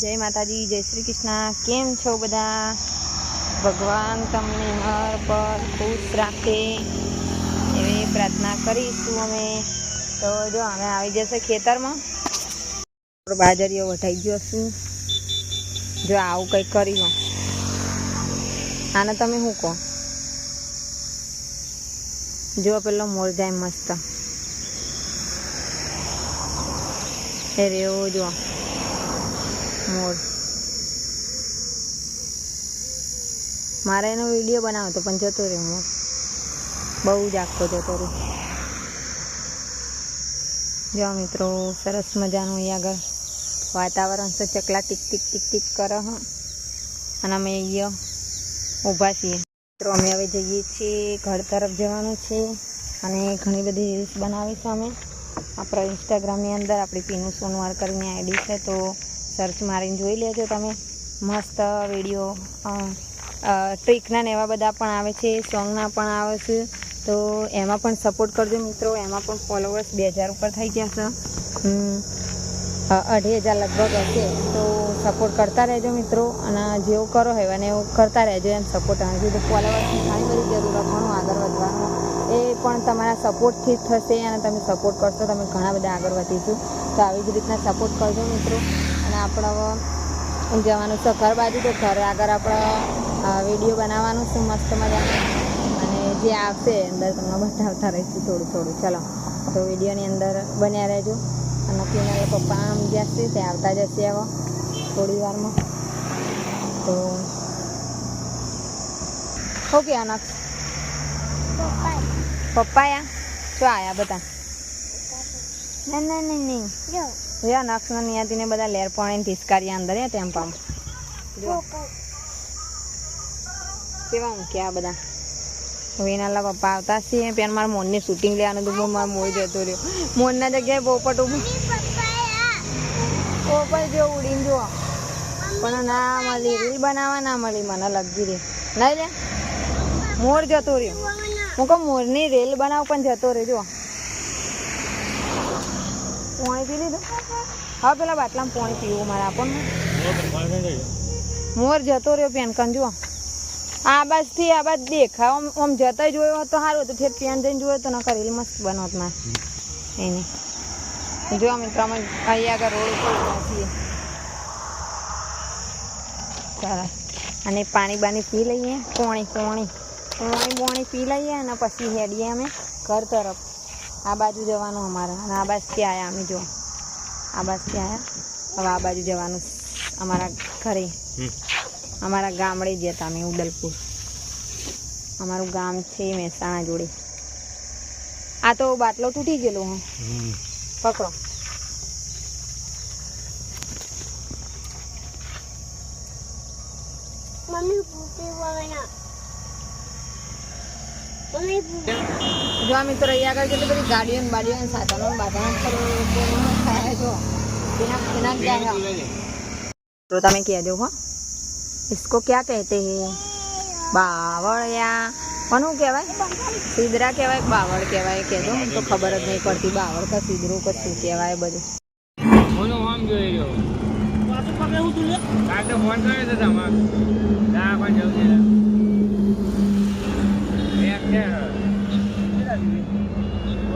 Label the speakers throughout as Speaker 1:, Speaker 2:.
Speaker 1: જય માતાજી, જય શ્રી કૃષ્ણ. કેમ છો બધા? ભગવાન તમને હર પર ખુશ રાખે. એવી પ્રાર્થના કરીશું અમે. તો જો, અમે આવી જશે ખેતરમાં. બાજરીઓ વઢાઈ ગયો છું. જો, આવું કંઈક કર્યું આને તમે શું કહો? જો, પેલો મોર જાય મસ્ત. એ રેવો જો મોર મારે એનો વીડિયો બનાવતો પણ જતો રહ્યો મોર બહુ જ આખો જતો રહ્યો. જો મિત્રો, સરસ મજાનું અહીંયા આગળ વાતાવરણ છે, ચકલા ટીક ટીક ટીક ટીક કરે, હ. અને અમે અહીંયા ઊભા છીએ. મિત્રો, અમે હવે જઈએ છીએ, ઘર તરફ જવાનું છે. અને ઘણી બધી રીલ્સ બનાવીશું અમે. આપણા ઇન્સ્ટાગ્રામની અંદર આપણી પીનું સોનવાર કરીને આઈડી છે, તો સર્ચ મારીને જોઈ લેજો તમે. મસ્ત વીડિયો ટ્રીકના ને એવા બધા પણ આવે છે સોંગના પણ આવે છે. તો એમાં પણ સપોર્ટ કરજો મિત્રો. એમાં પણ ફોલોવર્સ બે હજાર ઉપર થઈ ગયા છે. અઢી હજાર લગભગ હશે. તો સપોર્ટ કરતા રહેજો મિત્રો. અને જેવું કરો હોય અને એવું કરતા રહેજો એમ સપોર્ટ અને તો ફોલોવર્સની ઘણી બધી જરૂર ઘણું આગળ વધવાનું. એ પણ તમારા સપોર્ટથી જ થશે અને તમે સપોર્ટ કરશો, તમે ઘણા બધા આગળ વધીશું તો આવી જ રીતના સપોર્ટ કરજો મિત્રો. અને આપણે હવે જવાનું છે ઘર બાજુ. તો ઘર આગળ આપણે વીડિયો બનાવવાનું છે. મસ્ત મજાનું. અને જે આવશે અંદર તમને બતાવતા રહીશું થોડું થોડું. ચલો. તો વિડીયોની અંદર બન્યા રહેજો. અને પીના પપ્પા આમ જશે તે આવતા જશે હવે થોડી વારમાં. તો ઓકે અનક પપ્પા યા શું આયા બધા. ના ના નહીં નહીં જો નક્ષ નિયાતીને બધા લેર પાણી ઠીસકારી અંદર હે ટેમ્પામાં જો કેવા મૂક્યા બધા. વિનાલા પપ્પા આવતા છીએ પેન મારા મોનની શૂટિંગ લેવાનું હતું મારા મારો જતો રહ્યો. મોરના જગ્યાએ પોપટ ઉભું પોપટ જો ઉડીને જો પણ ના મળી, રીલ બનાવવા ના મળી, મને લગી રહી. નહીં લે. મોર જતો રહ્યો. હું કહું, મોરની રેલ બનાવ, પણ જતો રહ્યો જો હું પી લીધું. હા, પેલા બાટલામાં પોણી પીવું મારે આપણને મોર જતો રહ્યો પેનકન જુઓ. આ બાજથી આ બાજ દેખાવ. આમ જતા જોયો હતો સારું હતું. ફેર પેન જઈને જોયો તો ન રીલ મસ્ત બનાવત મારે. એને. જો મિત્રો, અમે અહીંયા આગળ રોડ ઉપર છીએ. સરસ અને પાણી બાણી પી લઈએ. પોણી પોણી. પોણી બોણી પી લઈએ અને પછી હેડીએ અમે ઘર તરફ. આ બાજુ જવાનું અમારે. અને આ બાજુથી આવ્યા અમે જો આ બાજુથી આવ્યા હવે આ બાજુ જવાનું અમારા ઘરે. અમારા ગામડે જ હતા અમે ઉદલપુર. અમારું ગામ છે મહેસાણા જોડે. આ તો બાટલો તૂટી ગયેલો હું. પકડો.
Speaker 2: મમ્મી ભૂખી મમ્મી ભૂખી
Speaker 1: જો આ મિત્રો અહીંયા આગળ કેટલી બધી ગાડીઓ ને બાડીઓ ને સાધનો ને બાધનો થાય જો बिना बिना क्या है तो તમે કહેજો હો इसको क्या कहते हैं બાવળિયા કોનું કહેવાય સીદરા કહેવાય કે બાવળ કહેવાય કહેજો મને તો ખબર જ નહીં પડતી બાવળ કે સીદરું કે શું કહેવાય બધું
Speaker 3: કોનો આમ જોઈ રહ્યો કાલે ફોન કર્યો તો તમાર ના પણ જવું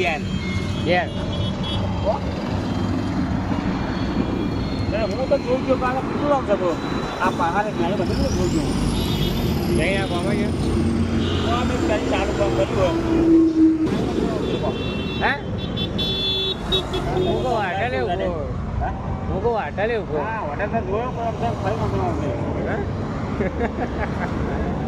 Speaker 3: હતી હું તો ગયા તે? ભોય પડ્યો ત્યાં જો આ બે ટુકડી હોય. ઘેર જઈ આ બાબા છે હે? મૂકો વાટલે ઊભો. મૂકો વાટલે ઊભો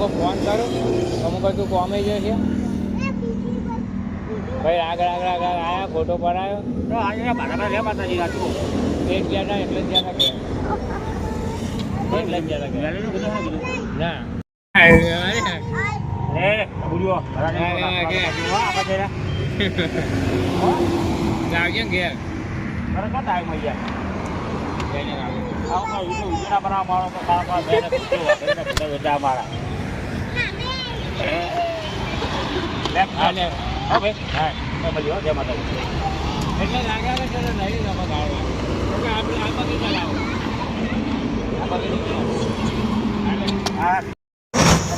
Speaker 3: અમુક ફોન કરું અમુક તું કોમે જે છે. ભાઈ આગળ આગળ આગળ આવ્યા ફોટો પડાયો એક ગયા હતા એટલે જ ગયા હતા એટલે જ ગયા હતા ના ગાવજે ઘેર કે ચલો નહીં નફા ગાળો કે આપણે આ પગે ચલાવો આ પગે નહીં ચલાવો.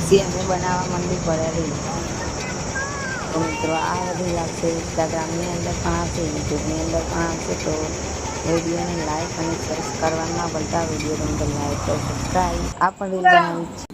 Speaker 1: પછી અમે બનાવવા માંડી પડેલી તો મિત્રો આ બધી લાગશે ઇન્સ્ટાગ્રામની અંદર પણ આવશે યુટ્યુબની અંદર પણ આવશે તો વિડીયોને લાઈક અને સબસ્ક્રાઈબ ના ભૂલતા. વીડિયો તમને લાઈક તો સબસ્ક્રાઈબ આ પણ રીલ બનાવી છે